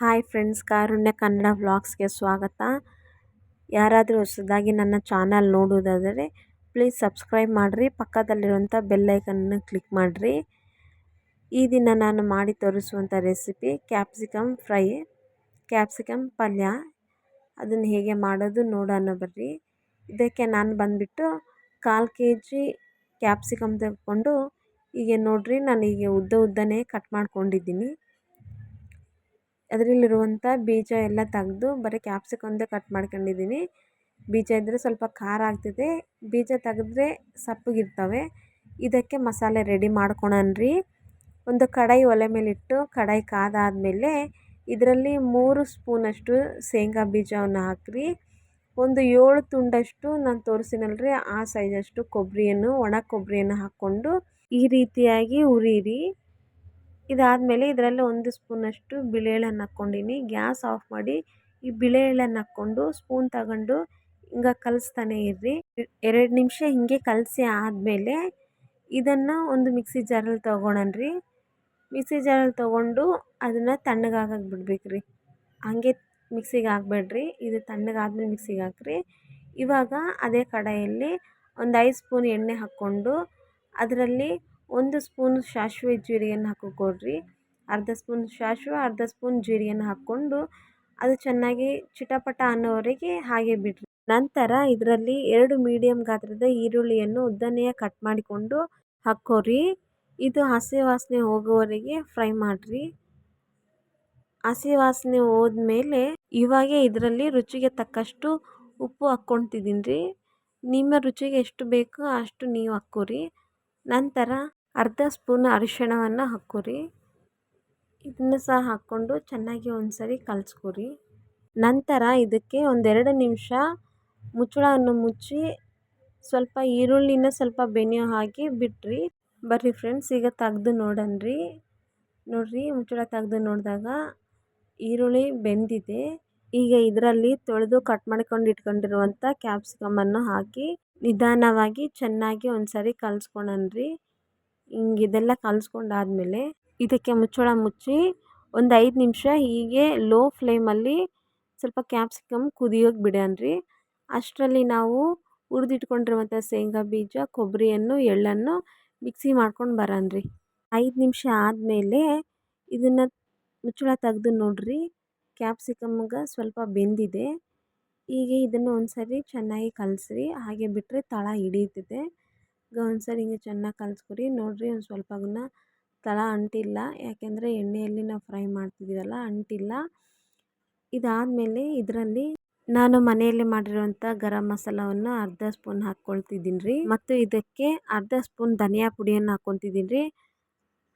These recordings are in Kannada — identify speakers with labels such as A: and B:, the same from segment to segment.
A: ಹಾಯ್ ಫ್ರೆಂಡ್ಸ್, ಕಾರುಣ್ಯ ಕನ್ನಡ ವ್ಲಾಗ್ಸ್ಗೆ ಸ್ವಾಗತ. ಯಾರಾದರೂ ಹೊಸದಾಗಿ ನನ್ನ ಚಾನಲ್ ನೋಡುವುದಾದರೆ ಪ್ಲೀಸ್ ಸಬ್ಸ್ಕ್ರೈಬ್ ಮಾಡಿರಿ, ಪಕ್ಕದಲ್ಲಿರುವಂಥ ಬೆಲ್ಲೈಕನ್ನ ಕ್ಲಿಕ್ ಮಾಡಿರಿ. ಈ ದಿನ ನಾನು ಮಾಡಿ ತೋರಿಸುವಂಥ ರೆಸಿಪಿ ಕ್ಯಾಪ್ಸಿಕಮ್ ಫ್ರೈ, ಕ್ಯಾಪ್ಸಿಕಮ್ ಪಲ್ಯ. ಅದನ್ನು ಹೇಗೆ ಮಾಡೋದು ನೋಡೋಣ ಬರ್ರಿ. ಇದಕ್ಕೆ ನಾನು ಬಂದುಬಿಟ್ಟು ಕಾಲು ಕೆ ಜಿ ಕ್ಯಾಪ್ಸಿಕಮ್ ತೆಗೆದುಕೊಂಡು ಹೀಗೆ ನೋಡಿರಿ ನಾನು ಈಗ ಉದ್ದ ಉದ್ದನೇ ಕಟ್ ಮಾಡ್ಕೊಂಡಿದ್ದೀನಿ. ಅದರಲ್ಲಿರುವಂಥ ಬೀಜ ಎಲ್ಲ ತೆಗ್ದು ಬರೀ ಕ್ಯಾಪ್ಸಿಕಮ್ದೇ ಕಟ್ ಮಾಡ್ಕೊಂಡಿದ್ದೀನಿ. ಬೀಜ ಇದ್ದರೆ ಸ್ವಲ್ಪ ಖಾರ ಆಗ್ತದೆ. ಬೀಜ ತೆಗೆದ್ರೆ ಸಪ್ಪಗಿರ್ತವೆ. ಇದಕ್ಕೆ ಮಸಾಲೆ ರೆಡಿ ಮಾಡ್ಕೊಳನ್ರಿ ಒಂದು ಕಡಾಯಿ ಒಲೆ ಮೇಲಿಟ್ಟು ಕಡಾಯಿ ಕಾದಾದಮೇಲೆ ಇದರಲ್ಲಿ ಮೂರು ಸ್ಪೂನಷ್ಟು ಶೇಂಗಾ ಬೀಜವನ್ನು ಹಾಕಿರಿ. ಒಂದು ಏಳು ತುಂಡಷ್ಟು ನಾನು ತೋರಿಸಿನಲ್ರಿ ಆ ಸೈಜಷ್ಟು ಕೊಬ್ಬರಿಯನ್ನು ಒಣ ಕೊಬ್ಬರಿಯನ್ನು ಹಾಕ್ಕೊಂಡು ಈ ರೀತಿಯಾಗಿ ಹುರಿಯಿರಿ ಇದಾದಮೇಲೆ ಇದರಲ್ಲಿ ಒಂದು ಸ್ಪೂನಷ್ಟು ಬಿಳಿ ಎಳ್ಳನ್ನು ಹಾಕ್ಕೊಂಡೀನಿ. ಗ್ಯಾಸ್ ಆಫ್ ಮಾಡಿ ಈ ಬಿಳಿ ಎಳ್ಳನ್ನು ಹಾಕ್ಕೊಂಡು ಸ್ಪೂನ್ ತಗೊಂಡು ಹಿಂಗೆ ಕಲಿಸ್ತಾನೆ ಇರ್ರಿ. ಎರಡು ನಿಮಿಷ ಹಿಂಗೆ ಕಲಸಿ ಆದಮೇಲೆ ಇದನ್ನು ಒಂದು ಮಿಕ್ಸಿ ಜಾರಲ್ಲಿ ತೊಗೊಳನ್ರಿ ಮಿಕ್ಸಿ ಜಾರಲ್ಲಿ ತೊಗೊಂಡು ಅದನ್ನು ತಣ್ಣಗಾಗಕ್ಕೆ ಬಿಡ್ಬೇಕು ಹಂಗೆ ಹಾಗೆ ಮಿಕ್ಸಿಗೆ ಹಾಕ್ಬೇಡ್ರಿ. ಇದು ತಣ್ಣಗಾದ್ಮೇಲೆ ಮಿಕ್ಸಿಗೆ ಹಾಕ್ರಿ. ಇವಾಗ ಅದೇ ಕಡಾಯಲ್ಲಿ ಒಂದು ಐದು ಸ್ಪೂನ್ ಎಣ್ಣೆ ಹಾಕ್ಕೊಂಡು ಅದರಲ್ಲಿ ಒಂದು ಸ್ಪೂನ್ ಸಾಸಿವೆ ಜೀರಿಗೆಯನ್ನು ಹಾಕಿಕೊಡ್ರಿ. ಅರ್ಧ ಸ್ಪೂನ್ ಸಾಸಿವೆ, ಅರ್ಧ ಸ್ಪೂನ್ ಜೀರಿಗೆಯನ್ನು ಹಾಕ್ಕೊಂಡು ಅದು ಚೆನ್ನಾಗಿ ಚಿಟಪಟ ಅನ್ನೋವರೆಗೆ ಹಾಗೆ ಬಿಡಿರಿ. ನಂತರ ಇದರಲ್ಲಿ ಎರಡು ಮೀಡಿಯಮ್ ಗಾತ್ರದ ಈರುಳ್ಳಿಯನ್ನು ಉದ್ದನೆಯ ಕಟ್ ಮಾಡಿಕೊಂಡು ಹಾಕ್ಕೋರಿ ಇದು ಹಸಿ ವಾಸನೆ ಹೋಗೋವರೆಗೆ ಫ್ರೈ ಮಾಡಿರಿ. ಹಸಿ ವಾಸನೆ ಹೋದ್ಮೇಲೆ ಇವಾಗ ಇದರಲ್ಲಿ ರುಚಿಗೆ ತಕ್ಕಷ್ಟು ಉಪ್ಪು ಹಾಕ್ಕೊಳ್ತಿದ್ದೀನಿ ರೀ. ನಿಮ್ಮ ರುಚಿಗೆ ಎಷ್ಟು ಬೇಕೋ ಅಷ್ಟು ನೀವು ಹಾಕ್ಕೋರಿ. ನಂತರ ಅರ್ಧ ಸ್ಪೂನ್ ಅರಿಶಿಣವನ್ನು ಹಾಕ್ಕೋರಿ. ಇದನ್ನು ಸಹ ಹಾಕ್ಕೊಂಡು ಚೆನ್ನಾಗಿ ಒಂದು ಸರಿ ಕಲಿಸ್ಕೊರಿ. ನಂತರ ಇದಕ್ಕೆ ಒಂದೆರಡು ನಿಮಿಷ ಮುಚ್ಚಳವನ್ನು ಮುಚ್ಚಿ ಸ್ವಲ್ಪ ಈರುಳ್ಳಿನ ಸ್ವಲ್ಪ ಬೆನೆಯೋ ಹಾಕಿ ಬಿಟ್ರಿ. ಬರ್ರಿ ಫ್ರೆಂಡ್ಸ್, ಈಗ ತೆಗ್ದು ನೋಡನ್ರಿ. ನೋಡ್ರಿ, ಮುಚ್ಚಳ ತೆಗೆದು ನೋಡಿದಾಗ ಈರುಳ್ಳಿ ಬೆಂದಿದೆ. ಈಗ ಇದರಲ್ಲಿ ತೊಳೆದು ಕಟ್ ಮಾಡ್ಕೊಂಡು ಇಟ್ಕೊಂಡಿರುವಂಥ ಕ್ಯಾಪ್ಸಿಕಮನ್ನು ಹಾಕಿ ನಿಧಾನವಾಗಿ ಚೆನ್ನಾಗಿ ಒಂದು ಸರಿ ಕಲ್ಸ್ಕೊಳನ್ರಿ. ಹಿಂಗೆ ಇದೆಲ್ಲ ಕಲಿಸ್ಕೊಂಡಾದ್ಮೇಲೆ ಇದಕ್ಕೆ ಮುಚ್ಚಳ ಮುಚ್ಚಿ ಒಂದು ಐದು ನಿಮಿಷ ಹೀಗೆ ಲೋ ಫ್ಲೇಮಲ್ಲಿ ಸ್ವಲ್ಪ ಕ್ಯಾಪ್ಸಿಕಮ್ ಕುದಿಯೋಕೆ ಬಿಡೋಣ್ರಿ ಅಷ್ಟರಲ್ಲಿ ನಾವು ಹುರಿದಿಟ್ಕೊಂಡಿರುವಂಥ ಶೇಂಗಾ ಬೀಜ ಕೊಬ್ಬರಿಯನ್ನು ಎಳ್ಳನ್ನು ಮಿಕ್ಸಿ ಮಾಡ್ಕೊಂಡು ಬರೋಣ್ರಿ ಐದು ನಿಮಿಷ ಆದಮೇಲೆ ಇದನ್ನು ಮುಚ್ಚಳ ತೆಗೆದು ನೋಡ್ರಿ. ಕ್ಯಾಪ್ಸಿಕಮ್ಗೆ ಸ್ವಲ್ಪ ಬೆಂದಿದೆ. ಹೀಗೆ ಇದನ್ನು ಒಂದು ಸರಿ ಚೆನ್ನಾಗಿ ಕಲಸ್ರಿ. ಹಾಗೆ ಬಿಟ್ಟರೆ ತಳ ಹಿಡಿತದೆ ಈಗ ಸರ್ ಸರಿ ಹಿಂಗೆ ಚೆನ್ನಾಗಿ ಕಲಸ್ಕೊರಿ ನೋಡಿರಿ ಒಂದು ಸ್ವಲ್ಪ ಅದನ್ನು ತಳ ಅಂಟಿಲ್ಲ. ಯಾಕೆಂದರೆ ಎಣ್ಣೆಯಲ್ಲಿ ನಾವು ಫ್ರೈ ಮಾಡ್ತಿದ್ದೀವಲ್ಲ ಅಂಟಿಲ್ಲ. ಇದಾದಮೇಲೆ ಇದರಲ್ಲಿ ನಾನು ಮನೆಯಲ್ಲಿ ಮಾಡಿರುವಂಥ ಗರಂ ಮಸಾಲವನ್ನು ಅರ್ಧ ಸ್ಪೂನ್ ಹಾಕ್ಕೊಳ್ತಿದ್ದೀನಿ ರೀ ಮತ್ತು ಇದಕ್ಕೆ ಅರ್ಧ ಸ್ಪೂನ್ ಧನಿಯಾ ಪುಡಿಯನ್ನು ಹಾಕ್ಕೊತಿದ್ದೀನಿ ರೀ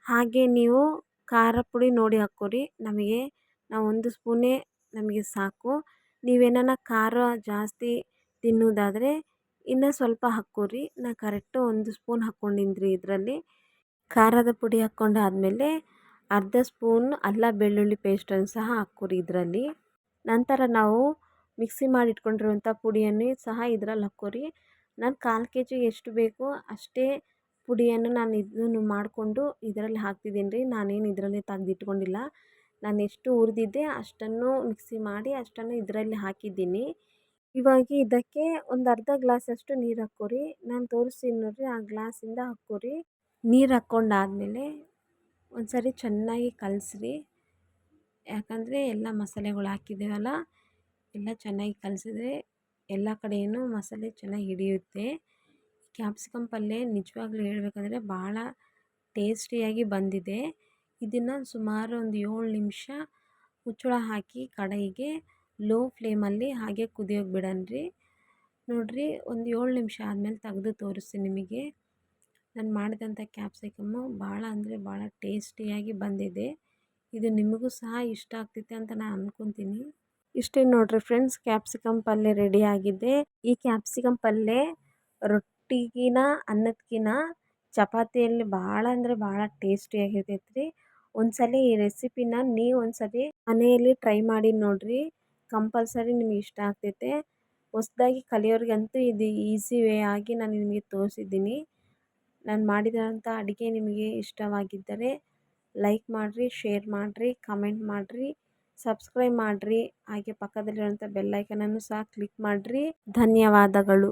A: ಹಾಗೆ ನೀವು ಖಾರ ಪುಡಿ ನೋಡಿ ಹಾಕ್ಕೊರಿ ನಮಗೆ ನಾವು ಒಂದು ಸ್ಪೂನೇ ನಮಗೆ ಸಾಕು. ನೀವೇನಾನ ಖಾರ ಜಾಸ್ತಿ ತಿನ್ನೋದಾದರೆ ಇನ್ನೂ ಸ್ವಲ್ಪ ಹಾಕ್ಕೊರಿ. ನಾ ಕರೆಕ್ಟು ಒಂದು ಸ್ಪೂನ್ ಹಾಕ್ಕೊಂಡಿನಿ ರೀ ಇದರಲ್ಲಿ. ಖಾರದ ಪುಡಿ ಹಾಕ್ಕೊಂಡಾದ್ಮೇಲೆ ಅರ್ಧ ಸ್ಪೂನ್ ಅಲ್ಲ ಬೆಳ್ಳುಳ್ಳಿ ಪೇಸ್ಟನ್ನು ಸಹ ಹಾಕ್ಕೊರಿ ಇದರಲ್ಲಿ. ನಂತರ ನಾವು ಮಿಕ್ಸಿ ಮಾಡಿ ಇಟ್ಕೊಂಡಿರುವಂಥ ಪುಡಿಯನ್ನು ಸಹ ಇದರಲ್ಲಿ ಹಾಕ್ಕೊರಿ. ನಾನು ಕಾಲು ಕೆ ಜಿಗೆ ಎಷ್ಟು ಬೇಕೋ ಅಷ್ಟೇ ಪುಡಿಯನ್ನು ನಾನು ಇದನ್ನು ಮಾಡಿಕೊಂಡು ಇದರಲ್ಲಿ ಹಾಕ್ತಿದ್ದೀನಿ ರೀ. ನಾನೇನು ಇದರಲ್ಲಿ ತೆಗ್ದಿಟ್ಕೊಂಡಿಲ್ಲ. ನಾನು ಎಷ್ಟು ಹುರಿದಿದ್ದೆ ಅಷ್ಟನ್ನು ಮಿಕ್ಸಿ ಮಾಡಿ ಅಷ್ಟನ್ನು ಇದರಲ್ಲಿ ಹಾಕಿದ್ದೀನಿ. ಇವಾಗ ಇದಕ್ಕೆ ಒಂದು ಅರ್ಧ ಗ್ಲಾಸಷ್ಟು ನೀರು ಹಾಕ್ಕೊರಿ. ನಾನು ತೋರಿಸ್ತೀನಿ ನೋಡಿರಿ ಆ ಗ್ಲಾಸಿಂದ ಹಾಕ್ಕೊರಿ. ನೀರು ಹಾಕ್ಕೊಂಡಾದ್ಮೇಲೆ ಒಂದು ಸರಿ ಚೆನ್ನಾಗಿ ಕಲಸ್ರಿ. ಯಾಕಂದರೆ ಎಲ್ಲ ಮಸಾಲೆಗಳು ಹಾಕಿದ್ದೇವಲ್ಲ, ಎಲ್ಲ ಚೆನ್ನಾಗಿ ಕಲಸಿದ್ರೆ ಎಲ್ಲ ಕಡೆಯೂ ಮಸಾಲೆ ಚೆನ್ನಾಗಿ ಹಿಡಿಯುತ್ತೆ. ಕ್ಯಾಪ್ಸಿಕಮ್ ಪಲ್ಯ ನಿಜವಾಗ್ಲೂ ಹೇಳಬೇಕಂದ್ರೆ ಭಾಳ ಟೇಸ್ಟಿಯಾಗಿ ಬಂದಿದೆ. ಇದನ್ನು ಸುಮಾರು ಒಂದು ಏಳು ನಿಮಿಷ ಮುಚ್ಚಳ ಹಾಕಿ ಕಡಾಯಿಗೆ ಲೋ ಫ್ಲೇಮಲ್ಲಿ ಹಾಗೆ ಕುದಿಯೋಕೆ ಬಿಡೋಣ್ರಿ ನೋಡಿರಿ, ಒಂದು ಏಳು ನಿಮಿಷ ಆದಮೇಲೆ ತೆಗೆದು ತೋರಿಸ್ತೀನಿ ನಿಮಗೆ. ನಾನು ಮಾಡಿದಂಥ ಕ್ಯಾಪ್ಸಿಕಮ್ಮು ಭಾಳ ಅಂದರೆ ಭಾಳ ಟೇಸ್ಟಿಯಾಗಿ ಬಂದಿದೆ. ಇದು ನಿಮಗೂ ಸಹ ಇಷ್ಟ ಆಗ್ತೈತೆ ಅಂತ ನಾನು ಅಂದ್ಕೊತೀನಿ ಇಷ್ಟೇ ನೋಡಿರಿ ಫ್ರೆಂಡ್ಸ್ ಕ್ಯಾಪ್ಸಿಕಮ್ ಪಲ್ಯ ರೆಡಿ ಆಗಿದೆ. ಈ ಕ್ಯಾಪ್ಸಿಕಮ್ ಪಲ್ಯ ರೊಟ್ಟಿಗಿನ ಅನ್ನದಕ್ಕಿನ ಚಪಾತಿಯಲ್ಲಿ ಭಾಳ ಅಂದರೆ ಭಾಳ ಟೇಸ್ಟಿಯಾಗಿರ್ತೈತೆ ರೀ ಒಂದ್ಸಲ ಈ ರೆಸಿಪಿನ ನೀವು ಒಂದ್ಸರಿ ಮನೆಯಲ್ಲಿ ಟ್ರೈ ಮಾಡಿ ನೋಡಿರಿ. ಕಂಪಲ್ಸರಿ ನಿಮಗೆ ಇಷ್ಟ ಆಗ್ತೈತೆ. ಹೊಸ್ದಾಗಿ ಕಲಿಯೋರಿಗಂತೂ ಇದು ಈಸಿ ವೇ ಆಗಿ ನಾನು ನಿಮಗೆ ತೋರಿಸಿದ್ದೀನಿ. ನಾನು ಮಾಡಿದಂಥ ಅಡುಗೆ ನಿಮಗೆ ಇಷ್ಟವಾಗಿದ್ದರೆ ಲೈಕ್ ಮಾಡಿರಿ, ಶೇರ್ ಮಾಡಿರಿ, ಕಮೆಂಟ್ ಮಾಡಿರಿ, ಸಬ್ಸ್ಕ್ರೈಬ್ ಮಾಡಿರಿ. ಹಾಗೆ ಪಕ್ಕದಲ್ಲಿರುವಂಥ ಬೆಲ್ಲೈಕನನ್ನು ಸಹ ಕ್ಲಿಕ್ ಮಾಡಿರಿ. ಧನ್ಯವಾದಗಳು.